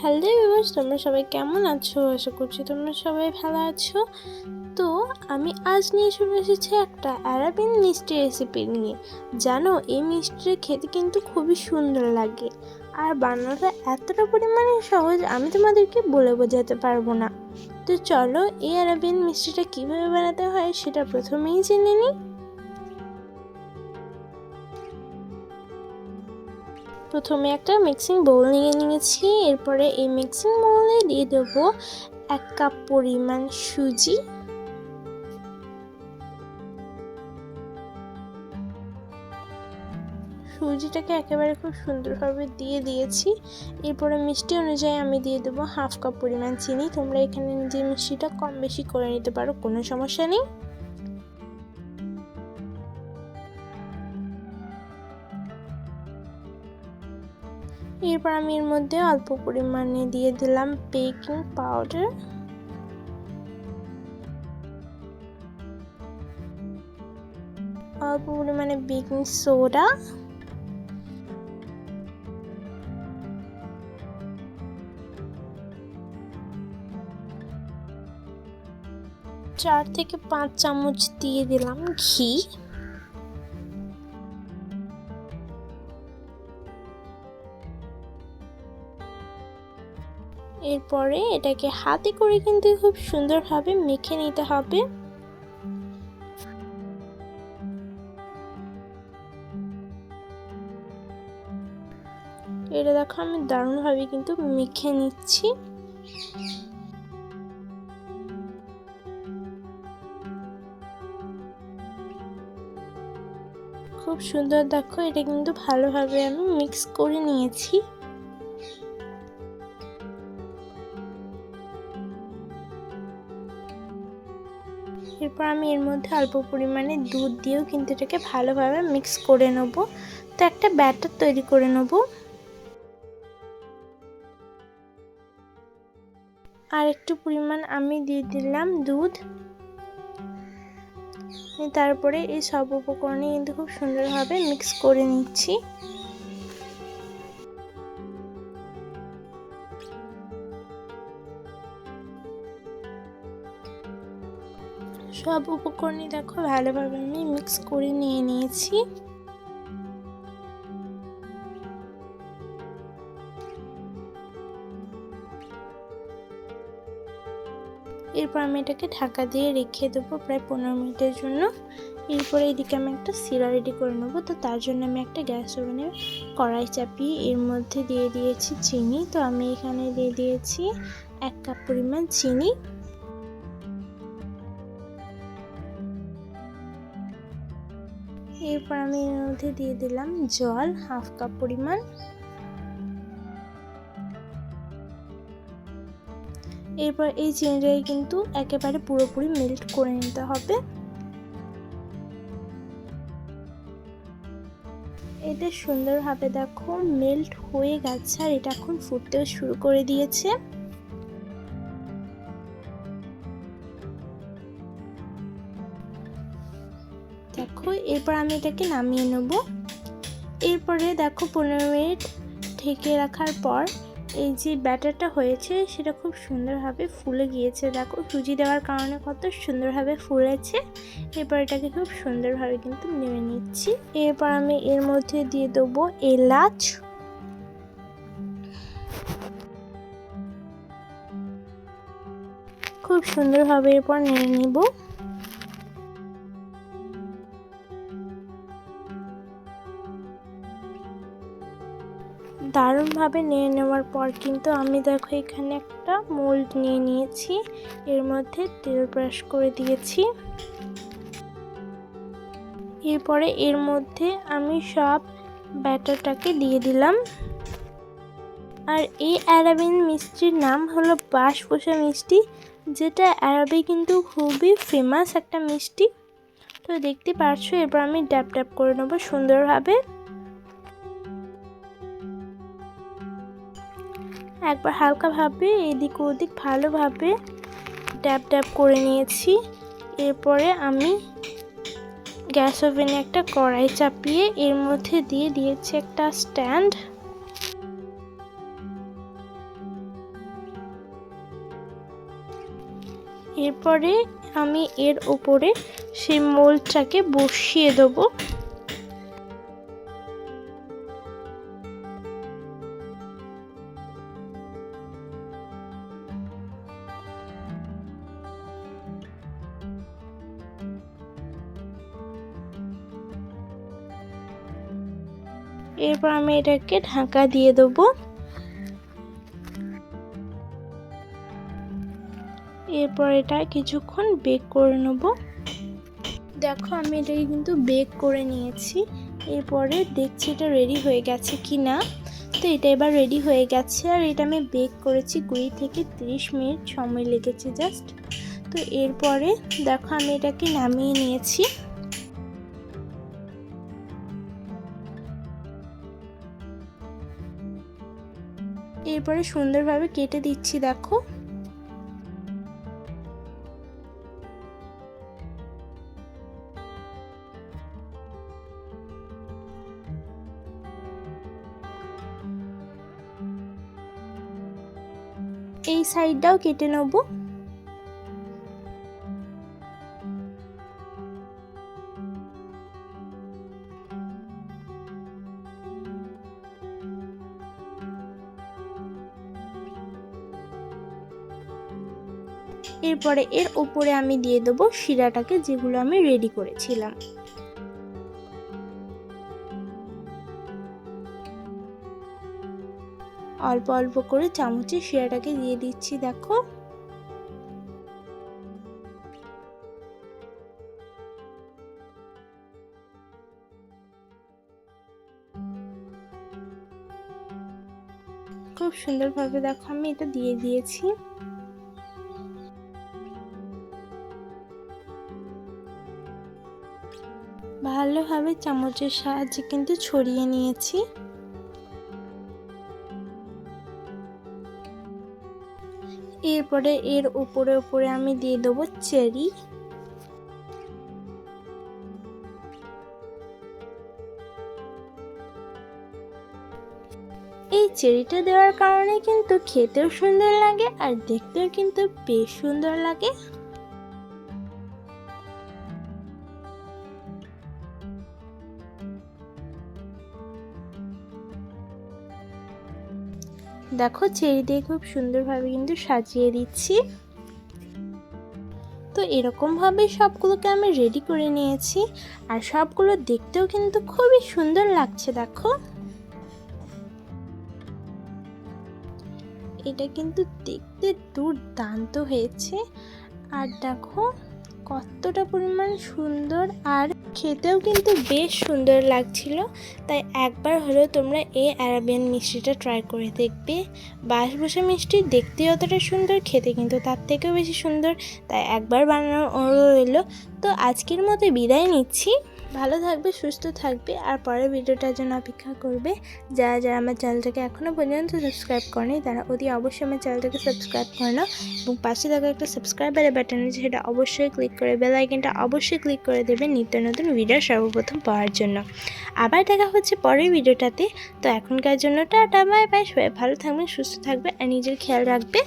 Hello viewers তোমরা সবাই কেমন আছো? আশা করছি তোমরা সবাই ভালো আছো। তো আমি আজ নিয়ে চলে এসেছি একটা অ্যারাবিন মিষ্টি রেসিপি নিয়ে। জানো, এই মিষ্টিটা খেতে কিন্তু খুবই সুন্দর লাগে। আর বানানোটা এতটা পরিমাণে সহজ আমি তোমাদেরকে বলে বোঝাতে পারব না। তো চলো, এই অ্যারাবিন মিষ্টিটা কীভাবে বানাতে হয় সেটা প্রথমেই জেনে নিই। প্রথমে একটা মিক্সিং বোল নিয়ে নিয়েছি, এরপরে এই মিক্সিং বোলে দিয়ে দেবো এক কাপ পরিমাণ সুজি। সুজিটাকে একেবারে খুব সুন্দরভাবে দিয়ে দিয়েছি। এরপরে মিষ্টি অনুযায়ী আমি দিয়ে দেবো হাফ কাপ পরিমাণ চিনি। তোমরা এখানে নিজের মিষ্টিটা কম বেশি করে নিতে পারো, কোনো সমস্যা নেই। এরপর আমি এর মধ্যে অল্প পরিমাণে দিয়ে দিলাম বেকিং পাউডার। অল্প পরিমাণে বেকিং সোডা। চার থেকে পাঁচ চামচ দিয়ে দিলাম ঘি। এরপরে এটাকে হাতে করে কিন্তু খুব সুন্দরভাবে মেখে নিতে হবে। এটা দেখো আমি দারুণভাবে কিন্তু মেখে নিচ্ছি। খুব সুন্দর দেখো, এটা কিন্তু ভালোভাবে আমি মিক্স করে নিয়েছি। এরপর আমি এর মধ্যে অল্প পরিমাণে দুধ দিয়েও কিন্তু এটাকে ভালোভাবে মিক্স করে নেব। তো একটা ব্যাটার তৈরি করে নেব। আর একটু পরিমাণ আমি দিয়ে দিলাম দুধ। তারপরে এই সব উপকরণে কিন্তু খুব সুন্দরভাবে মিক্স করে নিচ্ছি। সব উপকরণই দেখো ভালোভাবে আমি মিক্স করে নিয়ে নিয়েছি। এরপর আমি এটাকে ঢাকা দিয়ে রেখে দেবো প্রায় পনেরো মিনিটের জন্য। এরপরে এদিকে আমি একটা সিরা রেডি করে নেব। তো তার জন্য আমি একটা গ্যাস ওভেনে কড়াই চাপিয়ে এর মধ্যে দিয়ে দিয়েছি চিনি। তো আমি এখানে দিয়ে দিয়েছি এক কাপ পরিমাণ চিনি। এরপর আমি এর মধ্যে দিয়ে দিলাম জল, হাফ কাপ পরিমাণ। এরপর এই চিনিটাকে কিন্তু একেবারে পুরোপুরি মেল্ট করে নিতে হবে। এটা সুন্দরভাবে দেখো মেল্ট হয়ে গেছে আর এটা এখন ফুটতেও শুরু করে দিয়েছে। দেখো, এরপর আমি এটাকে নামিয়ে নেব। এরপরে দেখো, পনেরো মিনিট ঢেকে রাখার পর এই যে ব্যাটারটা হয়েছে, সেটা খুব সুন্দরভাবে ফুলে গিয়েছে। দেখো, সুজি দেওয়ার কারণে কত সুন্দরভাবে ফুলেছে। এরপর এটাকে খুব সুন্দরভাবে কিন্তু নেমে নিচ্ছি। এরপর আমি এর মধ্যে দিয়ে দেবো এলাচ। খুব সুন্দরভাবে এরপর নেড়ে নিব। দারুণভাবে নিয়ে নেওয়ার পর কিন্তু আমি দেখো এখানে একটা মোল্ড নিয়ে নিয়েছি। এর মধ্যে তেল ব্রাশ করে দিয়েছি। এরপরে এর মধ্যে আমি সব ব্যাটারটাকে দিয়ে দিলাম। আর এই অ্যারাবিন মিষ্টির নাম হলো বাঁশপোষা মিষ্টি, যেটা অ্যারাবে কিন্তু খুবই ফেমাস একটা মিষ্টি। তো দেখতে পারছ, এরপর আমি ড্যাপ ড্যাপ করে নেব সুন্দরভাবে। একবার হালকাভাবে এদিক ওদিক ভালোভাবে ট্যাপ ট্যাপ করে নিয়েছি। এরপরে আমি গ্যাস ওভেনে একটা কড়াই চাপিয়ে এর মধ্যে দিয়ে দিয়েছি একটা স্ট্যান্ড। এরপরে আমি এর ওপরে সেই মোলটাকে বসিয়ে দেবো। এরপর আমি এটাকে ঢাকা দিয়ে দেবো। এরপর এটা কিছুক্ষণ বেক করে নেব। দেখো, আমি এটাকে কিন্তু বেক করে নিয়েছি। এরপরে দেখছি এটা রেডি হয়ে গেছে কি না তো এটা এবার রেডি হয়ে গেছে, আর এটা আমি বেক করেছি কুড়ি থেকে তিরিশ মিনিট সময় লেগেছে জাস্ট। তো এরপরে দেখো, আমি এটাকে নামিয়ে নিয়েছি। এরপরে সুন্দরভাবে কেটে দিচ্ছি দেখো। এই সাইডটাও কেটে নেব। এরপরে এর উপরে আমি দিয়ে দেবো শিরাটাকে যেগুলো আমি রেডি করেছিলাম। অল্প অল্প করে চামচে শিরাটাকে দিয়ে দিচ্ছি, দেখো। খুব সুন্দরভাবে দেখো আমি এটা দিয়ে দিয়েছি। ভালোভাবে চামচের সাহায্যে কিন্তু ছড়িয়ে নিয়েছি। এরপরে এর উপরে উপরে আমি দিয়ে দেবো চেরি। এই চেরিটা দেওয়ার কারণে কিন্তু খেতেও সুন্দর লাগে আর দেখতেও কিন্তু বেশ সুন্দর লাগে। দেখো চেরি দিয়ে খুব সুন্দরভাবে কিন্তু সাজিয়ে দিচ্ছি। তো এরকমভাবে সবগুলোকে আমি রেডি করে নিয়েছি। আর সবগুলো দেখতেও কিন্তু খুবই সুন্দর লাগছে, দেখো। এটা কিন্তু দেখতে দুর্দান্ত হয়েছে। আর দেখো কতটা পরিমাণ সুন্দর আর খেতেও কিন্তু বেশ সুন্দর লাগছিল। তাই একবার হলেও তোমরা এই অ্যারাবিয়ান মিষ্টিটা ট্রাই করে দেখবে। বাঁশবসা মিষ্টি দেখতে অতটা সুন্দর, খেতে কিন্তু তার থেকেও বেশি সুন্দর। তাই একবার বানানোর অনুরোধ রইল। তো আজকের মতো বিদায় নিচ্ছি। ভালো থাকবে, সুস্থ থাকবে। আর পরের ভিডিওটার জন্য অপেক্ষা করবে যারা যারা আমার চ্যানেলটাকে এখনও পর্যন্ত সাবস্ক্রাইব করেনি, তারা অতি অবশ্যই আমার চ্যানেলটাকে সাবস্ক্রাইব করে নাও এবং পাশে থাকা একটা সাবস্ক্রাইবারের বাটন আছে, সেটা অবশ্যই ক্লিক করে বেল আইকনটা অবশ্যই ক্লিক করে দেবে নিত্য নতুন ভিডিও সর্বপ্রথম পাওয়ার জন্য। আবার দেখা হচ্ছে পরের ভিডিওটাতে। তো এখনকার জন্য টাটা বাই বাই সবাই ভালো থাকবেন, সুস্থ থাকবে আর নিজের খেয়াল রাখবে।